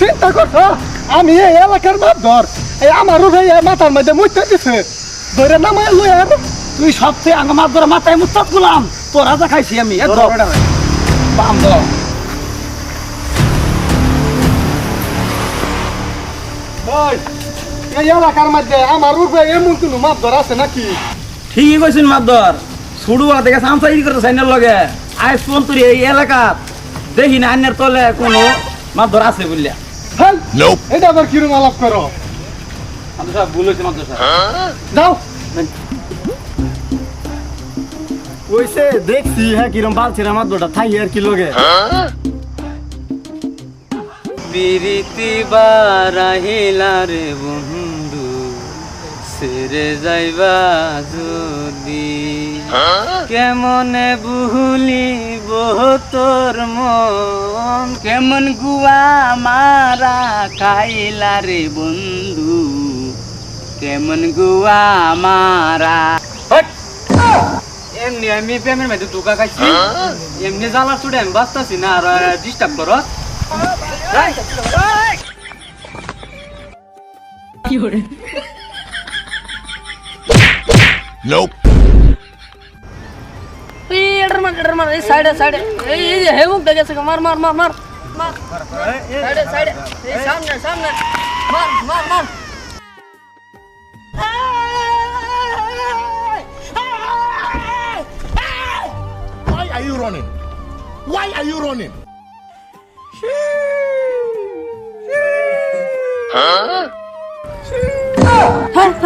চিন্তা করছ আমি এই এলাকার মাপ ধর এই আমারও ভাই এই মাথার মধ্যে মুইতে দিছে। ধরে নামায় লই আর তুই সবচেয়ে আঙ্গ মাছ ধরে মাথায় মুস্তাদ গুলাম। তোর রাজা খাইছি আমি এ ধর। বাম ধর। ওই এই এলাকার মধ্যে আমার উপরে এমন কোনো মাপ ধর আছে নাকি? ঠিকই কইছিস মাছ ধর ছুড়ু আর দেখে সামসাইরি করতে সাইনের লগে। আজ ফোন তুই এই এলাকা দেখি না আন্যের তলে কোনো মাছ ধর আছে বললিয়া হ্যাঁ এটা আবার কিরম আলাপ করো? যাও। ওইসে দেখছি হ্যাঁ কিরম বালছে আমার দুটা থাই আর কি লোকে বিরিতি বারাহিলা রে বন্ধু। সেরে যাইবা যদি। কেমনে বুহলি তোর মন? কেমন গুয়া মারা খাইলা রে বন্ধু? কেমন গুয়া মারা। এমনি আমি প্রেমের মধ্যে দুকা খাইছি। এমনি জ্বালা চুড়ে আমি বাঁচতেছি না, আর ডিস্টার্ব করো। এটার মার এটার মার এই সাইডে সাইডে এই এই যে হেমুক দেখে আছে মার মার মার মার মার সাইডে সাইডে এই সামনে সামনে মার মার মার Why are you running? Why are you running?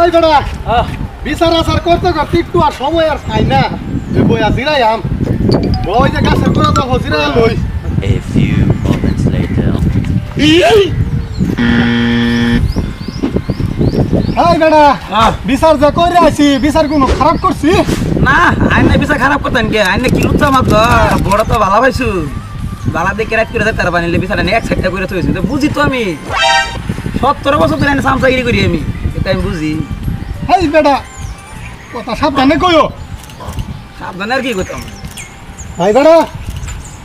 ওই বেড়া বিচার আচার করতে করতে একটু আর সময় আর পাই না। যে বইয়া জিরাই আম। ওই যে গাছের গোড়া দেখো জিরাই লই A few moments later. এই! বেড়া বিচার যে করে আইছি বিচার কোনো খারাপ করছি? না আইনে বিষয় খারাপ করতেন কে? আইনে কি মাছ বড় তো ভালো পাইছু। বালা দেখে রাত করে তার বানিলে বিচারে এক সাইডটা করে থইছি। তো বুঝি তো আমি। সত্তর বছর ধরে আমি সামসাগিরি করি আমি। আমি বুঝি। এই বেড়া কথা সাবধানে কইও। সাবধানে আর কি করতাম ভাই বেড়া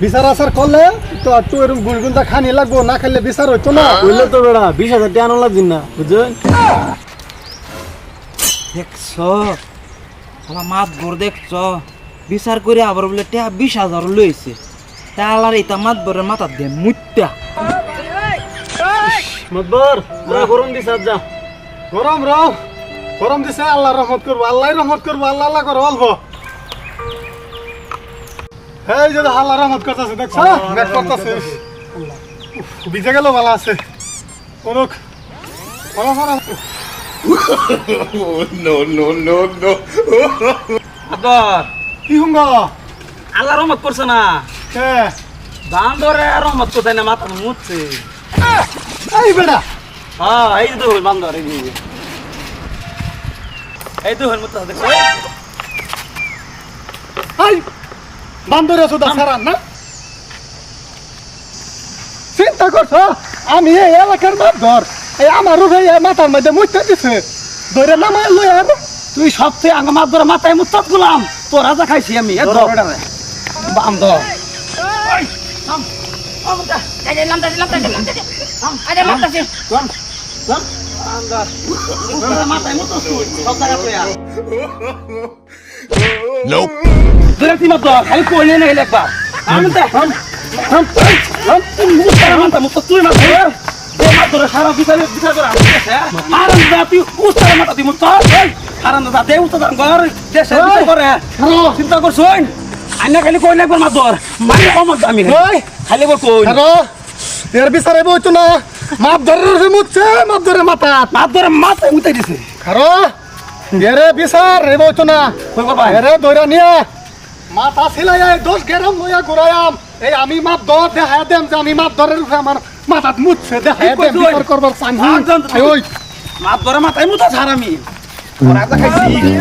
বিচার আচার করলে তো একটু এরকম গুনগুনটা খানি লাগবো না খেলে বিচার হইতো না। বললে তো বেড়া বিশ হাজার টাকা আনো লাগছেন না বুঝছেন? দেখছ মাছ গোর দেখছ বিচার করে আবার বলে টেয়া বিশ হাজার লইছে তা আলার এটা মাছ বরে মাথা দে মুত্যা মতবর গরম দিস যা। গরম র গরম দিছে আল্লাহ রহমত করব আল্লাহ রহমত করব আল্লাহ আল্লাহ করো অল্প। এই যে আল্লাহ রহমত করতেছে দেখছ? করতেছে। ভিজে গেল ভালো আছে. আদর কি হুঙ্গ আল্লাহ রহমত করছে না। কে? দাম ধরে রহমত করছে না মাথা মুচ্ছে এই বেড়া হ্যাঁ এই তো হল বান্দর এই যে। এই তো হল মুত্তা দেখছ এই বান্দরে সুদা সারা না চিন্তা করছ আমি এই এলাকার ধর এই আমারও ভাই এই মাথার মধ্যে মুইতে দিছে ধরে নামায় লই আর তুই সবচেয়ে আঙ্গ মাছ ধরে মাথায় মুস্তাদ গুলাম তোর রাজা খাইছি আমি এ ধর বাম ধর মাথায় মুস্তাদ সব জায়গা আর Nope. ধরে তুই মাত্র খালি কইলে না গেলে একবার? আমি তো হাম হাম হাম তুই মুস্তাদ মাথা মুস্তাদ তুই মাত্র তোর মাত্র সারা বিচারে বিচার করে আমি দেশে আরাম দা তুই উস্তাদ মাথা তুই মুস্তাদ আরাম দা দে উস্তাদ ঘর দেশে বিচার করে চিন্তা কর শুন। আইনা খালি কইলে একবার মাত্র? মানে কম আমি ওই। খালি কই এর বিচারে বইতো না? মাপ ধরে মুচ্ছে মাপ ধরে মাথা মাছ ধরে মাথায় উঠে দিছে। খারো এরে বিচার রে বইতো না। এরে দইরা নিয়ে। মাথা এই দোষ গেরাম লইয়া ঘুরাইয়াম। এই আমি মাপ ধর দেখাই দেম যে আমি মাপ ধরের উপরে আমার মাথাত মুছছে দেখাই ঠিক দেম বিচার করবার চান ওই। মাত ধরে মাথায় মুতা ছাড় আমি। ওরা তো খাইছি।